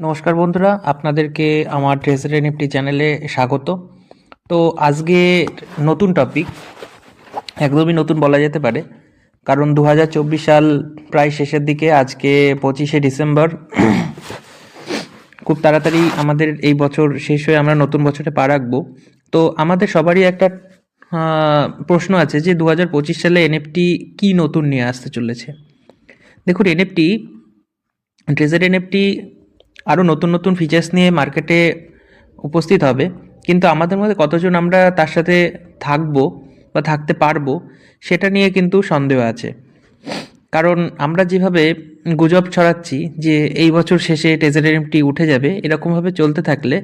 নমস্কার বন্ধুরা, আপনাদেরকে আমার ট্রেজার এনএফটি চ্যানেলে স্বাগত। তো আজকে নতুন টপিক একদমই নতুন বলা যেতে পারে, কারণ দু হাজার চব্বিশ সাল প্রায় শেষের দিকে, আজকে পঁচিশে ডিসেম্বর। খুব তাড়াতাড়ি আমাদের এই বছর শেষ হয়ে আমরা নতুন বছরে পা রাখব। তো আমাদের সবারই একটা প্রশ্ন আছে যে দু হাজার পঁচিশ সালে এনএফটি কি নতুন নিয়ে আসতে চলেছে? দেখুন এনএফটি ট্রেজার এনএফটি আরও নতুন নতুন ফিচার্স নিয়ে মার্কেটে উপস্থিত হবে। কিন্তু আমাদের মধ্যে কতজন আমরা তার সাথে থাকব বা থাকতে পারব, সেটা নিয়ে কিন্তু সন্দেহ আছে। কারণ আমরা যেভাবে গুজব ছড়াচ্ছি যে এই বছর শেষে এনএফটি উঠে যাবে, এরকমভাবে চলতে থাকলে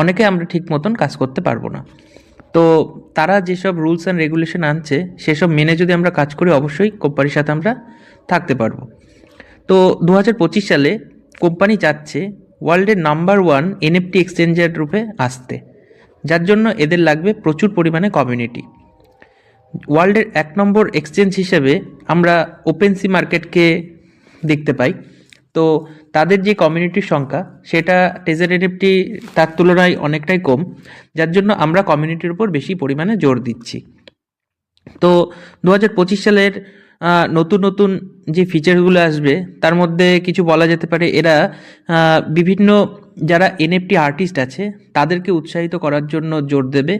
অনেকে আমরা ঠিক মতন কাজ করতে পারব না। তো তারা যেসব রুলস অ্যান্ড রেগুলেশন আনছে, সেসব মেনে যদি আমরা কাজ করি, অবশ্যই কোম্পানির সাথে আমরা থাকতে পারব। তো দু হাজার পঁচিশ সালে কোম্পানি চাচ্ছে ওয়ার্ল্ডের নাম্বার ওয়ান এনএফটি এক্সচেঞ্জের রূপে আসতে। যার জন্য এদের লাগবে প্রচুর পরিমাণে কমিউনিটি ওয়ার্ল্ডের এক নম্বর এক্সচেঞ্জ হিসেবে আমরা ওপেনসি মার্কেটকে দেখতে পাই। তো তাদের যে কমিউনিটির সংখ্যা, সেটা টেজার এনএফটি তার তুলনায় অনেকটাই কম, যার জন্য আমরা কমিউনিটির উপর বেশি পরিমাণে জোর দিচ্ছি। তো দু হাজার পঁচিশ সালের নতুন নতুন যে ফিচারগুলো আসবে, তার মধ্যে কিছু বলা যেতে পারে। এরা বিভিন্ন যারা এনএফটি আর্টিস্ট আছে, তাদেরকে উৎসাহিত করার জন্য জোর দেবে,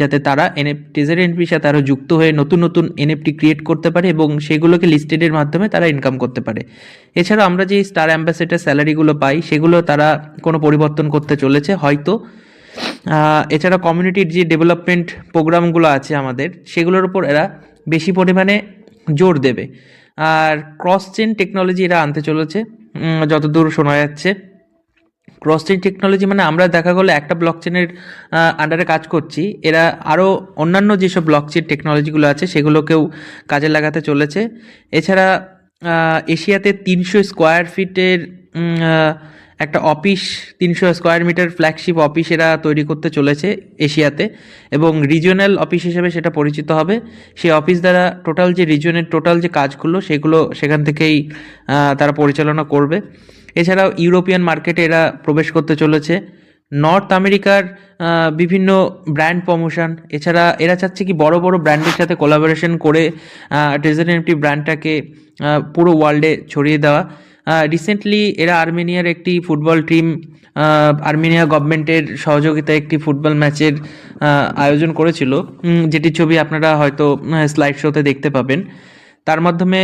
যাতে তারা এনএফ টেজার এনপির সাথে আরও যুক্ত হয়ে নতুন নতুন এনএফটি ক্রিয়েট করতে পারে এবং সেগুলোকে লিস্টেডের মাধ্যমে তারা ইনকাম করতে পারে। এছাড়াও আমরা যে স্টার অ্যাম্বাসেডার স্যালারিগুলো পাই, সেগুলো তারা কোনো পরিবর্তন করতে চলেছে, হয়তো। এছাড়া কমিউনিটির যে ডেভেলপমেন্ট প্রোগ্রামগুলো আছে আমাদের, সেগুলোর উপর এরা বেশি পরিমাণে জোর দেবে। আর ক্রস চেন টেকনোলজি এরা আনতে চলেছে। যতদূর শোনা যাচ্ছে। ক্রস চেন টেকনোলজি মানে আমরা দেখা গেলো একটা ব্লক চেনের আন্ডারে কাজ করছি। এরা আরও অন্যান্য যেসব ব্লক চেন টেকনোলজিগুলো আছে, সেগুলোকেও কাজে লাগাতে চলেছে। এছাড়া এশিয়াতে তিনশো স্কোয়ার ফিটের একটা অফিস, তিনশো স্কোয়ার মিটার ফ্ল্যাগশিপ অফিস এরা তৈরি করতে চলেছে এশিয়াতে এবং রিজিওনাল অফিস হিসেবে সেটা পরিচিত হবে। সেই অফিস দ্বারা টোটাল যে রিজিয়নের টোটাল যে কাজগুলো, সেগুলো সেখান থেকেই তারা পরিচালনা করবে। এছাড়াও ইউরোপিয়ান মার্কেটে এরা প্রবেশ করতে চলেছে। নর্থ আমেরিকার বিভিন্ন ব্র্যান্ড প্রমোশন এছাড়া এরা চাচ্ছে কি বড় বড় ব্র্যান্ডের সাথে কোলাবোরেশন করে এনএফটি ব্র্যান্ডটাকে পুরো ওয়ার্ল্ডে ছড়িয়ে দেওয়া। রিসেন্টলি এরা আর্মেনিয়ার একটি ফুটবল টিম আর্মেনিয়া গভর্নমেন্টের সহযোগিতায় একটি ফুটবল ম্যাচের আয়োজন করেছিল। যেটির ছবি আপনারা হয়তো স্লাইড শোতে দেখতে পাবেন। তার মাধ্যমে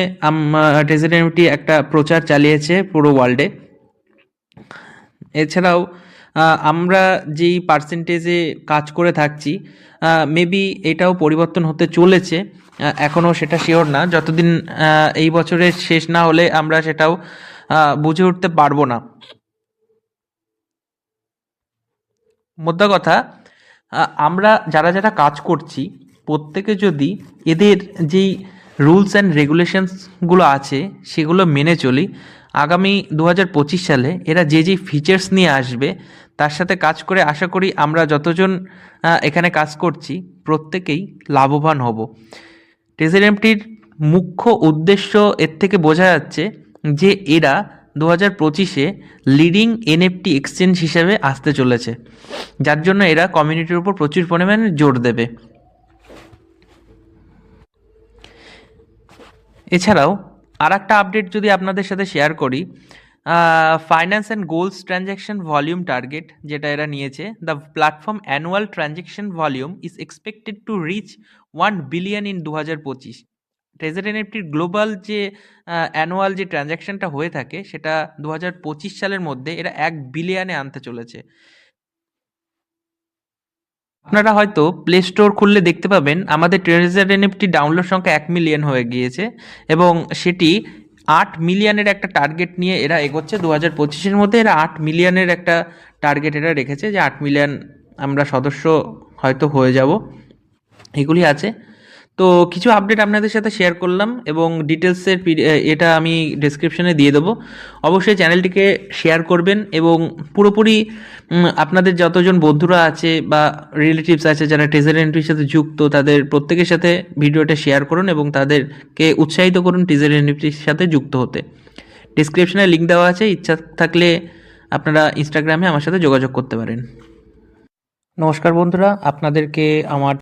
ট্রেজার একটা প্রচার চালিয়েছে পুরো ওয়ার্ল্ডে এছাড়াও আমরা যেই পার্সেন্টেজে কাজ করে থাকছি মেবি এটাও পরিবর্তন হতে চলেছে। এখনও সেটা শিওর না। যতদিন এই বছরের শেষ না হলে আমরা সেটাও বুঝে উঠতে পারব না। মোদ্দা কথা আমরা যারা যারা কাজ করছি, প্রত্যেকে যদি এদের যেই রুলস অ্যান্ড রেগুলেশনসগুলো আছে, সেগুলো মেনে চলি, আগামী দু হাজার পঁচিশ সালে এরা যে যে ফিচার্স নিয়ে আসবে, তার সাথে কাজ করে আশা করি আমরা যতজন এখানে কাজ করছি, প্রত্যেকেই লাভবান হব। ট্রেজার মুখ্য উদ্দেশ্য এর থেকে বোঝা যাচ্ছে যে এরা দু হাজার পঁচিশে লিডিং এনএফটি এক্সচেঞ্জ হিসেবে আসতে চলেছে। যার জন্য এরা কমিউনিটির উপর প্রচুর পরিমাণে জোর দেবে। এছাড়াও আর একটা আপডেট যদি আপনাদের সাথে শেয়ার করি finance and goals transaction volume target যেটা এরা নিয়েছে the platform annual transaction volume is expected to reach one billion in দু হাজার পঁচিশ। ট্রেজার এনএফটির গ্লোবাল যে অ্যানুয়াল যে ট্রানজ্যাকশনটা হয়ে থাকে, সেটা দু হাজার পঁচিশ সালের মধ্যে এরা এক বিলিয়নে আনতে চলেছে। আপনারা হয়তো প্লে স্টোর খুললে দেখতে পাবেন, আমাদের ট্রেজার এনএফটি ডাউনলোড সংখ্যা এক মিলিয়ন হয়ে গিয়েছে এবং সেটি আট মিলিয়নের একটা টার্গেট নিয়ে এরা এগোচ্ছে। দু হাজার পঁচিশের মধ্যে এরা আট মিলিয়নের একটা টার্গেট এরা রেখেছে যে, আট মিলিয়ন আমরা সদস্য হয়তো হয়ে যাব। এগুলি আছে। তো কিছু আপডেট আপনাদের সাথে শেয়ার করলাম এবং ডিটেলসের এটা আমি ডেসক্রিপশনে দিয়ে দেবো। অবশ্যই চ্যানেলটিকে শেয়ার করবেন এবং পুরোপুরি আপনাদের যতজন বন্ধুরা আছে বা রিলেটিভস আছে যারা ট্রেজার এন্ট্রির সাথে যুক্ত, তাদের প্রত্যেকের সাথে ভিডিওটা শেয়ার করুন এবং তাদেরকে উৎসাহিত করুন ট্রেজার এন্ট্রির সাথে যুক্ত হতে। ডিসক্রিপশনে লিঙ্ক দেওয়া আছে, ইচ্ছা থাকলে আপনারা ইনস্টাগ্রামে আমার সাথে যোগাযোগ করতে পারেন। নমস্কার বন্ধুরা, আপনাদেরকে আমার